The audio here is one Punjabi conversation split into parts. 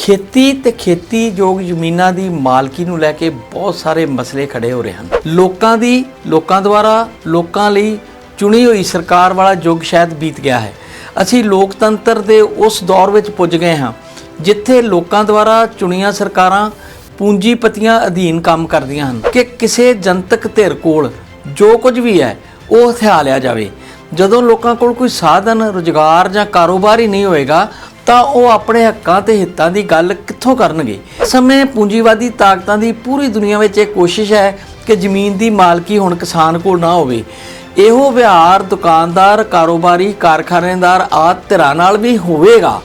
ਖੇਤੀ ਤੇ ਖੇਤੀਯੋਗ ਜ਼ਮੀਨਾਂ ਦੀ ਮਾਲਕੀ ਨੂੰ ਲੈ ਕੇ ਬਹੁਤ ਸਾਰੇ ਮਸਲੇ ਖੜੇ ਹੋ ਰਹੇ ਹਨ। ਲੋਕਾਂ ਦੀ, ਲੋਕਾਂ ਦੁਆਰਾ, ਲੋਕਾਂ ਲਈ ਚੁਣੀ ਹੋਈ ਸਰਕਾਰ ਵਾਲਾ ਯੁੱਗ ਸ਼ਾਇਦ ਬੀਤ ਗਿਆ ਹੈ। ਅਸੀਂ ਲੋਕਤੰਤਰ ਦੇ ਉਸ ਦੌਰ ਵਿੱਚ ਪੁੱਜ ਗਏ ਹਾਂ, ਜਿੱਥੇ ਲੋਕਾਂ ਦੁਆਰਾ ਚੁਣੀਆਂ ਸਰਕਾਰਾਂ ਪੂੰਜੀਪਤੀਆਂ ਅਧੀਨ ਕੰਮ ਕਰਦੀਆਂ ਹਨ ਕਿ ਕਿਸੇ ਜਨਤਕ ਧਿਰ ਕੋਲ ਜੋ ਕੁਝ ਵੀ ਹੈ, ਉਹ ਹਥਿਆ ਲਿਆ ਜਾਵੇ। ਜਦੋਂ ਲੋਕਾਂ ਕੋਲ ਕੋਈ ਸਾਧਨ, ਰੁਜ਼ਗਾਰ ਜਾਂ ਕਾਰੋਬਾਰ ਹੀ ਨਹੀਂ ਹੋਏਗਾ ਤਾਂ ਉਹ ਆਪਣੇ ਹੱਕਾਂ ਤੇ ਹਿੱਤਾਂ ਦੀ ਗੱਲ ਕਿੱਥੋਂ ਕਰਨਗੇ? ਇਸ ਸਮੇਂ ਪੂੰਜੀਵਾਦੀ ਤਾਕਤਾਂ ਦੀ ਪੂਰੀ ਦੁਨੀਆ ਵਿੱਚ ਇਹ ਕੋਸ਼ਿਸ਼ ਹੈ ਕਿ ਜ਼ਮੀਨ ਦੀ ਮਾਲਕੀ ਹੁਣ ਕਿਸਾਨ ਕੋਲ ਨਾ ਹੋਵੇ। ਇਹੋ ਵਿਹਾਰ ਦੁਕਾਨਦਾਰ, ਕਾਰੋਬਾਰੀ, ਕਾਰਖਾਨੇਦਾਰ ਆਦਿ ਧਿਰਾਂ ਨਾਲ ਵੀ ਹੋਵੇਗਾ।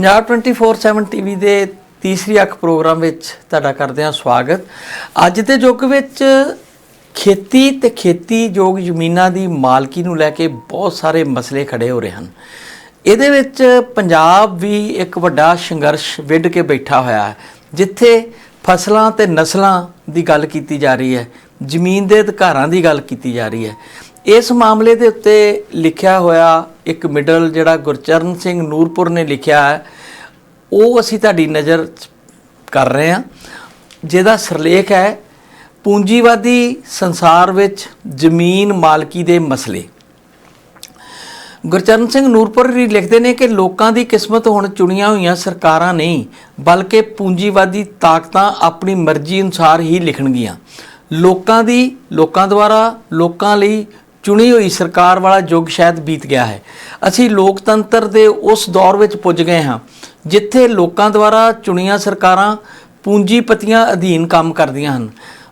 ਪੰਜਾਬ 24/7 ਟੀਵੀ ਦੇ ਤੀਸਰੀ ਅੱਖ ਪ੍ਰੋਗਰਾਮ ਵਿੱਚ ਤੁਹਾਡਾ ਕਰਦੇ ਹਾਂ ਸਵਾਗਤ। ਅੱਜ ਦੇ ਯੁੱਗ ਵਿੱਚ ਖੇਤੀ ਤੇ ਖੇਤੀਯੋਗ ਜ਼ਮੀਨਾਂ ਦੀ ਮਾਲਕੀ ਨੂੰ ਲੈ ਕੇ ਬਹੁਤ ਸਾਰੇ ਮਸਲੇ ਖੜੇ ਹੋ ਰਹੇ ਹਨ। ਇਹਦੇ ਵਿੱਚ ਪੰਜਾਬ ਵੀ ਇੱਕ ਵੱਡਾ ਸੰਘਰਸ਼ ਵਿੱਢ ਕੇ ਬੈਠਾ ਹੋਇਆ ਹੈ, ਜਿੱਥੇ ਫਸਲਾਂ ਤੇ ਨਸਲਾਂ ਦੀ ਗੱਲ ਕੀਤੀ ਜਾ ਰਹੀ ਹੈ, ਜ਼ਮੀਨ ਦੇ ਅਧਿਕਾਰਾਂ ਦੀ ਗੱਲ ਕੀਤੀ ਜਾ ਰਹੀ ਹੈ। ਇਸ ਮਾਮਲੇ ਦੇ ਉੱਤੇ ਲਿਖਿਆ ਹੋਇਆ ਇੱਕ ਮਿਡਲ ਜਿਹੜਾ ਗੁਰਚਰਨ ਸਿੰਘ ਨੂਰਪੁਰ ਨੇ ਲਿਖਿਆ ਹੈ, ਉਹ ਅਸੀਂ ਤੁਹਾਡੀ ਨਜ਼ਰ ਕਰ ਰਹੇ ਹਾਂ। ਜਿਹਦਾ ਸਿਰਲੇਖ ਹੈ, ਪੂੰਜੀਵਾਦੀ ਸੰਸਾਰ ਵਿੱਚ ਜ਼ਮੀਨ ਮਾਲਕੀ ਦੇ ਮਸਲੇ। ਗੁਰਚਰਨ ਸਿੰਘ ਨੂਰਪੁਰ ਜੀ ਲਿਖਦੇ ਨੇ ਕਿ ਲੋਕਾਂ ਦੀ ਕਿਸਮਤ ਹੁਣ ਚੁਣੀਆਂ ਹੋਈਆਂ ਸਰਕਾਰਾਂ ਨਹੀਂ, ਬਲਕਿ ਪੂੰਜੀਵਾਦੀ ਤਾਕਤਾਂ ਆਪਣੀ ਮਰਜ਼ੀ ਅਨੁਸਾਰ ਹੀ ਲਿਖਣਗੀਆਂ। ਲੋਕਾਂ ਦੀ, ਲੋਕਾਂ ਦੁਆਰਾ, ਲੋਕਾਂ ਲਈ ਚੁਣੀ ਹੋਈ ਸਰਕਾਰ ਵਾਲਾ ਯੁੱਗ ਸ਼ਾਇਦ ਬੀਤ ਗਿਆ ਹੈ। ਅਸੀਂ ਲੋਕਤੰਤਰ ਦੇ ਉਸ ਦੌਰ ਵਿੱਚ ਪੁੱਜ ਗਏ ਹਾਂ, ਜਿੱਥੇ ਲੋਕਾਂ ਦੁਆਰਾ ਚੁਣੀਆਂ ਸਰਕਾਰਾਂ ਪੂੰਜੀਪਤੀਆਂ ਅਧੀਨ ਕੰਮ ਕਰਦੀਆਂ ਹਨ।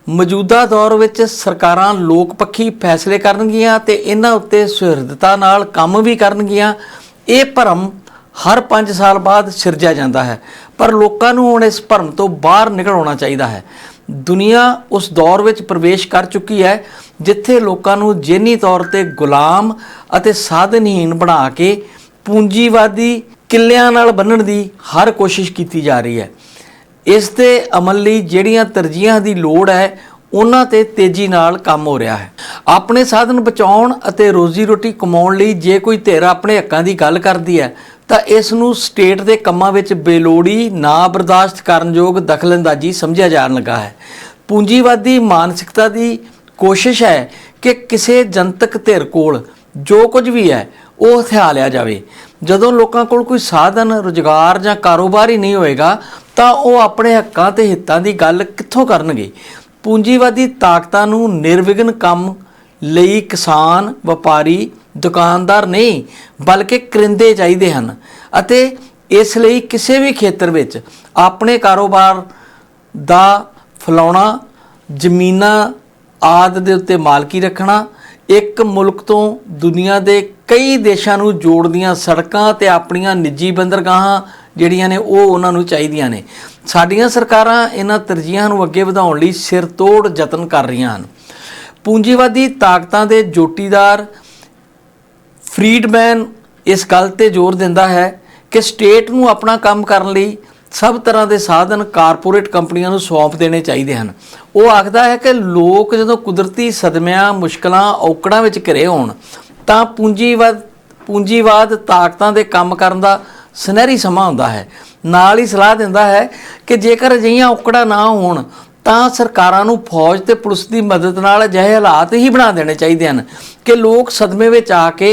ਮੌਜੂਦਾ ਦੌਰ ਵਿੱਚ ਸਰਕਾਰਾਂ ਲੋਕ ਪੱਖੀ ਫੈਸਲੇ ਕਰਨਗੀਆਂ ਤੇ ਇਹਨਾਂ ਉੱਤੇ ਸੁਹਿਰਦਤਾ ਨਾਲ ਕੰਮ ਵੀ ਕਰਨਗੀਆਂ। ਇਹ ਭਰਮ ਹਰ 5 ਸਾਲ ਬਾਅਦ ਸਿਰਜਿਆ ਜਾਂਦਾ ਹੈ, ਪਰ ਲੋਕਾਂ ਨੂੰ ਹੁਣ ਇਸ ਭਰਮ ਤੋਂ ਬਾਹਰ ਨਿਕਲ ਆਉਣਾ ਚਾਹੀਦਾ ਹੈ। ਦੁਨੀਆ ਉਸ ਦੌਰ ਵਿੱਚ ਪ੍ਰਵੇਸ਼ ਕਰ ਚੁੱਕੀ ਹੈ, ਜਿੱਥੇ ਲੋਕਾਂ ਨੂੰ ਜੇਨੀ ਤੌਰ ਤੇ ਗੁਲਾਮ ਅਤੇ ਸਾਧਨਹੀਣ ਬਣਾ ਕੇ ਪੂੰਜੀਵਾਦੀ ਕਿੱਲਿਆਂ ਨਾਲ ਬੰਨਣ ਦੀ ਹਰ ਕੋਸ਼ਿਸ਼ ਕੀਤੀ ਜਾ ਰਹੀ ਹੈ। ਇਸ ਦੇ ਅਮਲ ਲਈ ਜਿਹੜੀਆਂ ਤਰਜੀਹਾਂ ਦੀ ਲੋੜ ਹੈ, ਉਹਨਾਂ ਤੇ ਤੇਜ਼ੀ ਨਾਲ ਕੰਮ ਹੋ ਰਿਹਾ ਹੈ। ਆਪਣੇ ਸਾਧਨ ਬਚਾਉਣ ਅਤੇ ਰੋਜ਼ੀ ਰੋਟੀ ਕਮਾਉਣ ਲਈ ਜੇ ਕੋਈ ਧਿਰ ਆਪਣੇ ਹੱਕਾਂ ਦੀ ਗੱਲ ਕਰਦੀ ਹੈ ਤਾਂ ਇਸ ਨੂੰ ਸਟੇਟ ਦੇ ਕੰਮਾਂ ਵਿੱਚ ਬੇਲੋੜੀ, ਨਾ ਬਰਦਾਸ਼ਤ ਕਰਨਯੋਗ ਦਖਲਅੰਦਾਜ਼ੀ ਸਮਝਿਆ ਜਾਣ ਲੱਗਾ ਹੈ। ਪੂੰਜੀਵਾਦੀ ਮਾਨਸਿਕਤਾ ਦੀ ਕੋਸ਼ਿਸ਼ ਹੈ ਕਿ ਕਿਸੇ ਜਨਤਕ ਧਿਰ ਕੋਲ ਜੋ ਕੁਝ ਵੀ ਹੈ, ਉਹ ਹਥਿਆ ਲਿਆ ਜਾਵੇ। ਜਦੋਂ ਲੋਕਾਂ ਕੋਲ ਕੋਈ ਸਾਧਨ, ਰੁਜ਼ਗਾਰ ਜਾਂ ਕਾਰੋਬਾਰ ਹੀ ਨਹੀਂ ਹੋਏਗਾ, ਤਾਂ ਉਹ ਆਪਣੇ ਹੱਕਾਂ ਤੇ ਹਿੱਤਾਂ ਦੀ ਗੱਲ ਕਿੱਥੋਂ ਕਰਨਗੇ? ਪੂੰਜੀਵਾਦੀ ਤਾਕਤਾਂ ਨੂੰ ਨਿਰਵਿਘਨ ਕੰਮ ਲਈ ਕਿਸਾਨ, ਵਪਾਰੀ ਦੁਕਾਨਦਾਰ ਨਹੀਂ, ਬਲਕਿ ਕਰਿੰਦੇ ਚਾਹੀਦੇ ਹਨ। ਅਤੇ ਇਸ ਲਈ ਕਿਸੇ ਵੀ ਖੇਤਰ ਵਿੱਚ ਆਪਣੇ ਕਾਰੋਬਾਰ ਦਾ ਫਲਾਉਣਾ, ਜ਼ਮੀਨਾਂ ਆਦ ਦੇ ਉੱਤੇ ਮਾਲਕੀ ਰੱਖਣਾ, ਇੱਕ ਮੁਲਕ ਤੋਂ ਦੁਨੀਆ ਦੇ ਕਈ ਦੇਸ਼ਾਂ ਨੂੰ ਜੋੜਦੀਆਂ ਸੜਕਾਂ ਤੇ ਆਪਣੀਆਂ ਨਿੱਜੀ ਬੰਦਰਗਾਹਾਂ ਜਿਹੜੀਆਂ ਨੇ ਉਹ ਉਹਨਾਂ ਨੂੰ ਚਾਹੀਦੀਆਂ ਨੇ। ਸਾਡੀਆਂ ਸਰਕਾਰਾਂ ਇਹਨਾਂ ਤਰਜੀਹਾਂ ਨੂੰ ਅੱਗੇ ਵਧਾਉਣ ਲਈ ਸਿਰ ਤੋੜ ਯਤਨ ਕਰ ਰਹੀਆਂ ਹਨ। ਪੂੰਜੀਵਾਦੀ ਤਾਕਤਾਂ ਦੇ ਜੋਟੀਦਾਰ ਫਰੀਡਮੈਨ ਇਸ ਗੱਲ ਤੇ ਜ਼ੋਰ ਦਿੰਦਾ ਹੈ ਕਿ ਸਟੇਟ ਨੂੰ ਆਪਣਾ ਕੰਮ ਕਰਨ ਲਈ ਸਭ ਤਰ੍ਹਾਂ ਦੇ ਸਾਧਨ ਕਾਰਪੋਰੇਟ ਕੰਪਨੀਆਂ ਨੂੰ ਸੌਂਪ ਦੇਣੇ ਚਾਹੀਦੇ ਹਨ। ਉਹ ਆਖਦਾ ਹੈ ਕਿ ਲੋਕ ਜਦੋਂ ਕੁਦਰਤੀ ਸਦਮਿਆਂ, ਮੁਸ਼ਕਲਾਂ, ਔਕੜਾਂ ਵਿੱਚ ਘਿਰੇ ਹੋਣ, ਤਾਂ ਪੂੰਜੀਵਾਦ ਪੂੰਜੀਵਾਦ ਤਾਕਤਾਂ ਦੇ ਕੰਮ ਕਰਨ ਦਾ ਸੁਨਹਿਰੀ ਸਮਾਂ ਹੁੰਦਾ ਹੈ। ਨਾਲ ਹੀ ਸਲਾਹ ਦਿੰਦਾ ਹੈ ਕਿ ਜੇਕਰ ਅਜਿਹੀਆਂ ਔਕੜਾਂ ਨਾ ਹੋਣ ਤਾਂ ਸਰਕਾਰਾਂ ਨੂੰ ਫੌਜ ਤੇ ਪੁਲਿਸ ਦੀ ਮਦਦ ਨਾਲ ਅਜਿਹੇ ਹਾਲਾਤ ਹੀ ਬਣਾ ਦੇਣੇ ਚਾਹੀਦੇ ਹਨ ਕਿ ਲੋਕ ਸਦਮੇ ਵਿੱਚ ਆ ਕੇ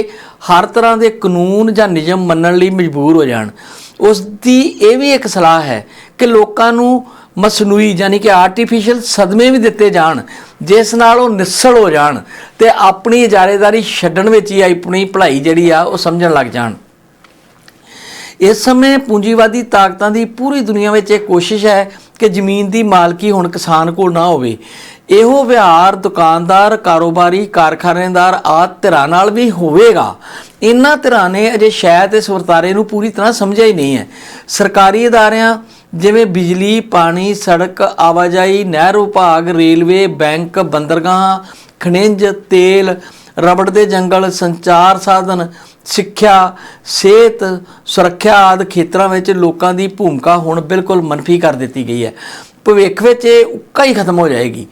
ਹਰ ਤਰ੍ਹਾਂ ਦੇ ਕਾਨੂੰਨ ਜਾਂ ਨਿਯਮ ਮੰਨਣ ਲਈ ਮਜਬੂਰ ਹੋ ਜਾਣ। ਉਸ ਦੀ ਇਹ ਵੀ ਇੱਕ ਸਲਾਹ ਹੈ ਕਿ ਲੋਕਾਂ ਨੂੰ ਮਸਨੂਈ ਯਾਨੀ ਕਿ ਆਰਟੀਫੀਸ਼ੀਅਲ ਸਦਮੇ ਵੀ ਦਿੱਤੇ ਜਾਣ, ਜਿਸ ਨਾਲ ਉਹ ਨਿਸਲ ਹੋ ਜਾਣ ਤੇ ਆਪਣੀ ਇਜਾਰੇਦਾਰੀ ਛੱਡਣ ਵਿੱਚ ਹੀ ਆਪਣੀ ਭਲਾਈ ਜਿਹੜੀ ਆ ਉਹ ਸਮਝਣ ਲੱਗ ਜਾਣ। ਇਸ ਸਮੇਂ ਪੂੰਜੀਵਾਦੀ ਤਾਕਤਾਂ ਦੀ ਪੂਰੀ ਦੁਨੀਆ ਵਿੱਚ ਇਹ ਕੋਸ਼ਿਸ਼ ਹੈ ਕਿ ਜ਼ਮੀਨ ਦੀ ਮਾਲਕੀ ਹੁਣ ਕਿਸਾਨ ਕੋਲ ਨਾ ਹੋਵੇ। ਇਹੋ ਵਿਹਾਰ ਦੁਕਾਨਦਾਰ, ਕਾਰੋਬਾਰੀ, ਕਾਰਖਾਨੇਦਾਰ ਆਦਿ ਧਿਰਾਂ ਨਾਲ ਵੀ ਹੋਵੇਗਾ। ਇਹਨਾਂ ਧਿਰਾਂ ਨੇ ਅਜੇ ਸ਼ਾਇਦ ਇਸ ਵਰਤਾਰੇ ਨੂੰ ਪੂਰੀ ਤਰ੍ਹਾਂ ਸਮਝਿਆ ਹੀ ਨਹੀਂ ਹੈ। ਸਰਕਾਰੀ ਅਦਾਰਿਆਂ ਜਿਵੇਂ ਬਿਜਲੀ, ਪਾਣੀ, ਸੜਕ, ਆਵਾਜਾਈ, ਨਹਿਰ ਵਿਭਾਗ, ਰੇਲਵੇ, ਬੈਂਕ, ਬੰਦਰਗਾਹਾਂ, ਖਣਿਜ, ਤੇਲ, ਰਬੜ ਦੇ ਜੰਗਲ, ਸੰਚਾਰ ਸਾਧਨ ਸਿੱਖਿਆ, ਸਿਹਤ, ਸੁਰੱਖਿਆ ਆਦਿ ਖੇਤਰਾਂ ਵਿੱਚ ਲੋਕਾਂ ਦੀ ਭੂਮਿਕਾ ਹੁਣ ਬਿਲਕੁਲ ਮਨਫੀ ਕਰ ਦਿੱਤੀ ਗਈ ਹੈ। ਭਵਿੱਖ ਵਿੱਚ ਇਹ ਉੱਕਾ ਹੀ ਖਤਮ ਹੋ ਜਾਏਗੀ।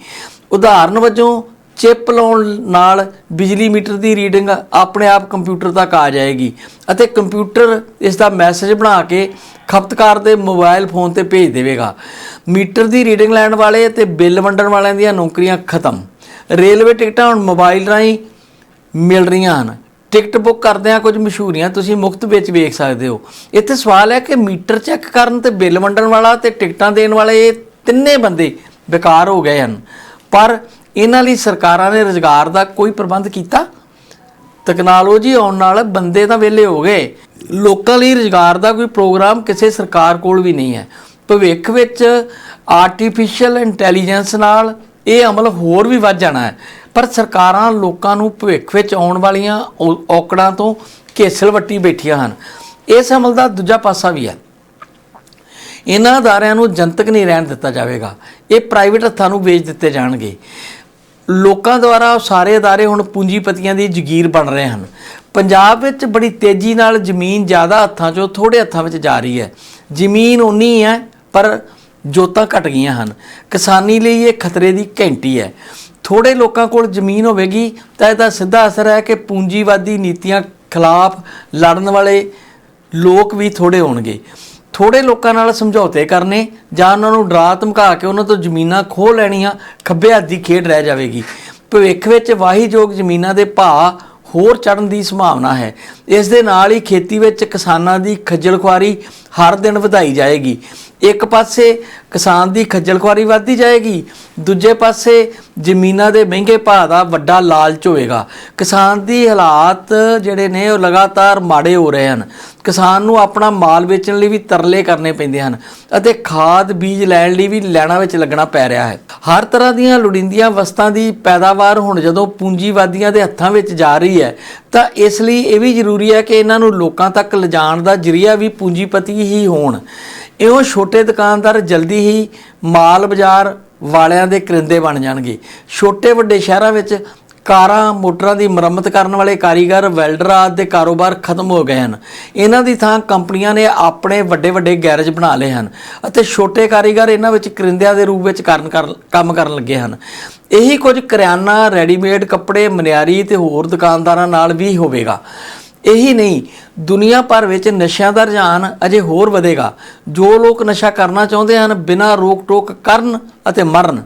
ਉਦਾਹਰਨ ਵਜੋਂ, ਚਿਪ ਲਾਉਣ ਨਾਲ ਬਿਜਲੀ ਮੀਟਰ ਦੀ ਰੀਡਿੰਗ ਆਪਣੇ ਆਪ ਕੰਪਿਊਟਰ ਤੱਕ ਆ ਜਾਏਗੀ ਅਤੇ ਕੰਪਿਊਟਰ ਇਸ ਦਾ ਮੈਸੇਜ ਬਣਾ ਕੇ ਖਪਤਕਾਰ ਦੇ ਮੋਬਾਈਲ ਫੋਨ ਤੇ ਭੇਜ ਦੇਵੇਗਾ। ਮੀਟਰ ਦੀ ਰੀਡਿੰਗ ਲੈਣ ਵਾਲੇ ਤੇ ਬਿੱਲ ਵੰਡਣ ਵਾਲਿਆਂ ਦੀਆਂ ਨੌਕਰੀਆਂ ਖਤਮ। ਰੇਲਵੇ ਟਿਕਟਾਂ ਹੁਣ ਮੋਬਾਈਲ ਰਾਹੀਂ ਮਿਲ ਰਹੀਆਂ ਹਨ। ਟਿਕਟ ਬੁੱਕ ਕਰਦਿਆਂ ਕੁਝ ਮਸ਼ਹੂਰੀਆਂ ਤੁਸੀਂ ਮੁਫਤ ਵਿੱਚ ਵੇਖ ਸਕਦੇ ਹੋ। ਇੱਥੇ ਸਵਾਲ ਹੈ ਕਿ ਮੀਟਰ ਚੈੱਕ ਕਰਨ ਤੇ ਬਿੱਲ ਵੰਡਣ ਵਾਲਾ ਤੇ ਟਿਕਟਾਂ ਦੇਣ ਵਾਲੇ ਇਹ ਤਿੰਨੇ ਬੰਦੇ ਬੇਕਾਰ ਹੋ ਗਏ ਹਨ। ਪਰ ਇਹਨਾਂ ਲਈ ਸਰਕਾਰਾਂ ਨੇ ਰੁਜ਼ਗਾਰ ਦਾ ਕੋਈ ਪ੍ਰਬੰਧ ਕੀਤਾ? ਟੈਕਨੋਲੋਜੀ ਆਉਣ ਨਾਲ ਬੰਦੇ ਤਾਂ ਵਿਹਲੇ ਹੋ ਗਏ। ਲੋਕਾਂ ਲਈ ਰੁਜ਼ਗਾਰ ਦਾ ਕੋਈ ਪ੍ਰੋਗਰਾਮ ਕਿਸੇ ਸਰਕਾਰ ਕੋਲ ਵੀ ਨਹੀਂ ਹੈ। ਭਵਿੱਖ ਵਿੱਚ ਆਰਟੀਫੀਸ਼ੀਅਲ ਇੰਟੈਲੀਜੈਂਸ ਨਾਲ ਇਹ ਅਮਲ ਹੋਰ ਵੀ ਵੱਧ ਜਾਣਾ ਹੈ। ਪਰ ਸਰਕਾਰਾਂ ਲੋਕਾਂ ਨੂੰ ਭਵਿੱਖ ਵਿੱਚ ਆਉਣ ਵਾਲੀਆਂ ਔ- ਔਕੜਾਂ ਤੋਂ ਘੇਸਲ ਵੱਟੀ ਬੈਠੀਆਂ ਹਨ। ਇਸ ਅਮਲ ਦਾ ਦੂਜਾ ਪਾਸਾ ਵੀ ਹੈ। ਇਹਨਾਂ ਅਦਾਰਿਆਂ ਨੂੰ ਜਨਤਕ ਨਹੀਂ ਰਹਿਣ ਦਿੱਤਾ ਜਾਵੇਗਾ। ਇਹ ਪ੍ਰਾਈਵੇਟ ਹੱਥਾਂ ਨੂੰ ਵੇਚ ਦਿੱਤੇ ਜਾਣਗੇ। ਲੋਕਾਂ ਦੁਆਰਾ ਸਾਰੇ ਅਦਾਰੇ ਹੁਣ ਪੂੰਜੀਪਤੀਆਂ ਦੀ ਜ਼ਗੀਰ ਬਣ ਰਹੇ ਹਨ। ਪੰਜਾਬ ਵਿੱਚ ਬੜੀ ਤੇਜ਼ੀ ਨਾਲ ਜ਼ਮੀਨ ਜ਼ਿਆਦਾ ਹੱਥਾਂ 'ਚੋਂ ਥੋੜੇ ਹੱਥਾਂ ਵਿੱਚ ਜਾ ਰਹੀ ਹੈ। ਜ਼ਮੀਨ ਉਨੀ ਹੈ, ਪਰ ਜੋਤਾਂ ਘਟ ਗਈਆਂ ਹਨ। ਕਿਸਾਨੀ ਲਈ ਇਹ ਖਤਰੇ ਦੀ ਘੰਟੀ ਹੈ। ਥੋੜੇ ਲੋਕਾਂ ਕੋਲ ਜ਼ਮੀਨ ਹੋਵੇਗੀ ਤਾਂ ਇਹਦਾ ਸਿੱਧਾ ਅਸਰ ਹੈ ਕਿ ਪੂੰਜੀਵਾਦੀ ਨੀਤੀਆਂ ਖਿਲਾਫ ਲੜਨ ਵਾਲੇ ਲੋਕ ਵੀ ਥੋੜੇ ਹੋਣਗੇ। ਥੋੜੇ ਲੋਕਾਂ ਨਾਲ ਸਮਝੌਤੇ ਕਰਨੇ ਜਾਂ ਉਹਨਾਂ ਨੂੰ ਡਰਾ ਧਮਕਾ ਕੇ ਉਹਨਾਂ ਤੋਂ ਜ਼ਮੀਨਾਂ ਖੋਹ ਲੈਣੀਆਂ ਖੱਬੇ ਹੱਥ ਦੀ ਖੇਡ ਰਹਿ ਜਾਵੇਗੀ। ਭਵਿੱਖ ਵਿੱਚ ਵਾਹੀਯੋਗ ਜ਼ਮੀਨਾਂ ਦੇ ਭਾਅ ਹੋਰ ਚੜਨ ਦੀ ਸੰਭਾਵਨਾ ਹੈ। ਇਸ ਦੇ ਨਾਲ ਹੀ ਖੇਤੀ ਵਿੱਚ ਕਿਸਾਨਾਂ ਦੀ ਖੱਜਲ ਖੁਆਰੀ ਹਰ ਦਿਨ ਵਧਾਈ ਜਾਏਗੀ। ਇੱਕ ਪਾਸੇ ਕਿਸਾਨ ਦੀ ਖੱਜਲ ਖੁਆਰੀ ਵੱਧਦੀ ਜਾਏਗੀ, ਦੂਜੇ ਪਾਸੇ ਜ਼ਮੀਨਾਂ ਦੇ ਮਹਿੰਗੇ ਭਾਅ ਦਾ ਵੱਡਾ ਲਾਲਚ ਹੋਏਗਾ ਕਿਸਾਨ ਦੀ ਹਾਲਾਤ ਜਿਹੜੇ ਨੇ ਉਹ ਲਗਾਤਾਰ ਮਾੜੇ ਹੋ ਰਹੇ ਹਨ। ਕਿਸਾਨ ਨੂੰ ਆਪਣਾ ਮਾਲ ਵੇਚਣ ਲਈ ਵੀ ਤਰਲੇ ਕਰਨੇ ਪੈਂਦੇ ਹਨ ਅਤੇ ਖਾਦ ਬੀਜ ਲੈਣ ਲਈ ਵੀ ਲੈਣਾ ਵਿੱਚ ਲੱਗਣਾ ਪੈ ਰਿਹਾ ਹੈ। ਹਰ ਤਰ੍ਹਾਂ ਦੀਆਂ ਲੋੜੀਂਦੀਆਂ ਵਸਤਾਂ ਦੀ ਪੈਦਾਵਾਰ ਹੁਣ ਜਦੋਂ ਪੂੰਜੀਵਾਦੀਆਂ ਦੇ ਹੱਥਾਂ ਵਿੱਚ ਜਾ ਰਹੀ ਹੈ, ਤਾਂ ਇਸ ਲਈ ਇਹ ਵੀ ਜ਼ਰੂਰੀ ਹੈ ਕਿ ਇਹਨਾਂ ਨੂੰ ਲੋਕਾਂ ਤੱਕ ਲਿਜਾਣ ਦਾ ਜਰੀਆ ਵੀ ਪੂੰਜੀਪਤੀ ਹੀ ਹੋਣ। ਇਹੋ ਛੋਟੇ ਦੁਕਾਨਦਾਰ ਜਲਦੀ ਹੀ ਮਾਲ ਬਾਜ਼ਾਰ ਵਾਲਿਆਂ ਦੇ ਕਰਿੰਦੇ ਬਣ ਜਾਣਗੇ। ਛੋਟੇ ਵੱਡੇ ਸ਼ਹਿਰਾਂ ਵਿੱਚ ਕਾਰਾਂ, ਮੋਟਰਾਂ ਦੀ ਮੁਰੰਮਤ ਕਰਨ ਵਾਲੇ ਕਾਰੀਗਰ, ਵੈਲਡਰ ਆਦਿ ਦੇ ਕਾਰੋਬਾਰ ਖਤਮ ਹੋ ਗਏ ਹਨ। ਇਹਨਾਂ ਦੀ ਥਾਂ ਕੰਪਨੀਆਂ ਨੇ ਆਪਣੇ ਵੱਡੇ ਵੱਡੇ ਗੈਰੇਜ ਬਣਾ ਲਏ ਹਨ ਅਤੇ ਛੋਟੇ ਕਾਰੀਗਰ ਇਹਨਾਂ ਵਿੱਚ ਕਰਿੰਦਿਆਂ ਦੇ ਰੂਪ ਵਿੱਚ ਕਰਨ ਕਰ- ਕੰਮ ਕਰਨ ਲੱਗੇ ਹਨ। ਇਹੀ ਕੁਝ ਕਰਿਆਨਾ, ਰੈਡੀਮੇਡ ਕੱਪੜੇ, ਮਨਿਆਰੀ ਤੇ ਹੋਰ ਦੁਕਾਨਦਾਰਾਂ ਨਾਲ ਵੀ ਹੋਵੇਗਾ। ਇਹੀ ਨਹੀਂ, ਦੁਨੀਆ ਭਰ ਵਿੱਚ ਨਸ਼ਿਆਂ ਦਾ ਰੁਝਾਨ ਅਜੇ ਹੋਰ ਵਧੇਗਾ। ਜੋ ਲੋਕ ਨਸ਼ਾ ਕਰਨਾ ਚਾਹੁੰਦੇ ਹਨ, ਬਿਨਾਂ ਰੋਕ ਟੋਕ ਕਰਨ ਅਤੇ ਮਰਨ।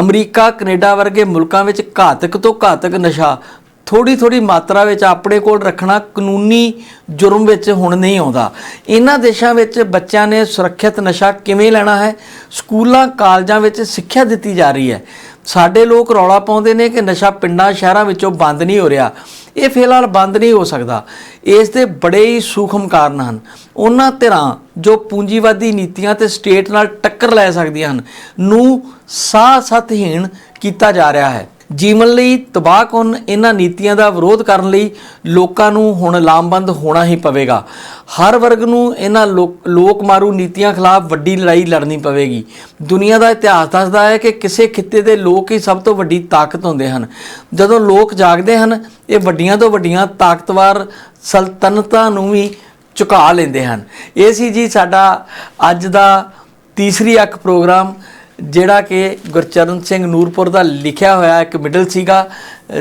ਅਮਰੀਕਾ, ਕੈਨੇਡਾ ਵਰਗੇ ਮੁਲਕਾਂ ਵਿੱਚ ਘਾਤਕ ਤੋਂ ਘਾਤਕ ਨਸ਼ਾ ਥੋੜੀ ਥੋੜੀ ਮਾਤਰਾ ਵਿੱਚ ਆਪਣੇ ਕੋਲ ਰੱਖਣਾ ਕਾਨੂੰਨੀ ਜੁਰਮ ਵਿੱਚ ਹੁਣ ਨਹੀਂ ਆਉਂਦਾ। ਇਹਨਾਂ ਦੇਸ਼ਾਂ ਵਿੱਚ ਬੱਚਿਆਂ ਨੇ ਸੁਰੱਖਿਅਤ ਨਸ਼ਾ ਕਿਵੇਂ ਲੈਣਾ ਹੈ? ਸਕੂਲਾਂ, ਕਾਲਜਾਂ ਵਿੱਚ ਸਿੱਖਿਆ ਦਿੱਤੀ ਜਾ ਰਹੀ ਹੈ। ਸਾਡੇ ਲੋਕ ਰੌਲਾ ਪਾਉਂਦੇ ਨੇ ਕਿ ਨਸ਼ਾ ਪਿੰਡਾਂ, ਸ਼ਹਿਰਾਂ ਵਿੱਚੋਂ ਬੰਦ ਨਹੀਂ ਹੋ ਰਿਹਾ। ਇਹ ਫਿਲਹਾਲ ਬੰਦ ਨਹੀਂ ਹੋ ਸਕਦਾ। ਇਸ ਦੇ ਬੜੇ ਹੀ ਸੂਖਮ ਕਾਰਨ ਹਨ। ਉਹਨਾਂ ਧਿਰਾਂ ਜੋ ਪੂੰਜੀਵਾਦੀ ਨੀਤੀਆਂ ਤੇ ਸਟੇਟ ਨਾਲ ਟੱਕਰ ਲੈ ਸਕਦੀਆਂ ਹਨ, ਨੂੰ ਸਾਹ ਸਤਹੀਣ ਕੀਤਾ ਜਾ ਰਿਹਾ ਹੈ। ਜੀਵਨ ਲਈ ਤਬਾਹਕੁਨ ਇਹਨਾਂ ਨੀਤੀਆਂ ਦਾ ਵਿਰੋਧ ਕਰਨ ਲਈ ਲੋਕਾਂ ਨੂੰ ਹੁਣ ਲਾਮਬੰਦ ਹੋਣਾ ਹੀ ਪਵੇਗਾ। ਹਰ ਵਰਗ ਨੂੰ ਇਹਨਾਂ ਲੋਕ ਲੋਕ ਮਾਰੂ ਨੀਤੀਆਂ ਖਿਲਾਫ ਵੱਡੀ ਲੜਾਈ ਲੜਨੀ ਪਵੇਗੀ। ਦੁਨੀਆ ਦਾ ਇਤਿਹਾਸ ਦੱਸਦਾ ਹੈ ਕਿ ਕਿਸੇ ਖਿੱਤੇ ਦੇ ਲੋਕ ਹੀ ਸਭ ਤੋਂ ਵੱਡੀ ਤਾਕਤ ਹੁੰਦੇ ਹਨ। ਜਦੋਂ ਲੋਕ ਜਾਗਦੇ ਹਨ, ਇਹ ਵੱਡੀਆਂ ਤੋਂ ਵੱਡੀਆਂ ਤਾਕਤਵਰ ਸਲਤਨਤਾਂ ਨੂੰ ਵੀ ਝੁਕਾ ਲੈਂਦੇ ਹਨ। ਇਹ ਸੀ ਜੀ ਸਾਡਾ ਅੱਜ ਦਾ ਤੀਸਰੀ ਅੱਖ ਪ੍ਰੋਗਰਾਮ। ਜਿਹੜਾ ਕਿ ਗੁਰਚਰਨ ਸਿੰਘ ਨੂਰਪੁਰ ਦਾ ਲਿਖਿਆ ਹੋਇਆ ਇੱਕ ਮਿਡਲ ਸੀਗਾ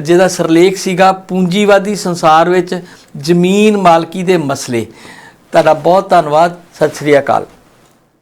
ਜਿਹਦਾ ਸਰਲੇਖ ਸੀਗਾ, ਪੂੰਜੀਵਾਦੀ ਸੰਸਾਰ ਵਿੱਚ ਜ਼ਮੀਨ ਮਾਲਕੀ ਦੇ ਮਸਲੇ। ਤੁਹਾਡਾ ਬਹੁਤ ਧੰਨਵਾਦ, ਸਤਿ ਸ੍ਰੀ ਅਕਾਲ।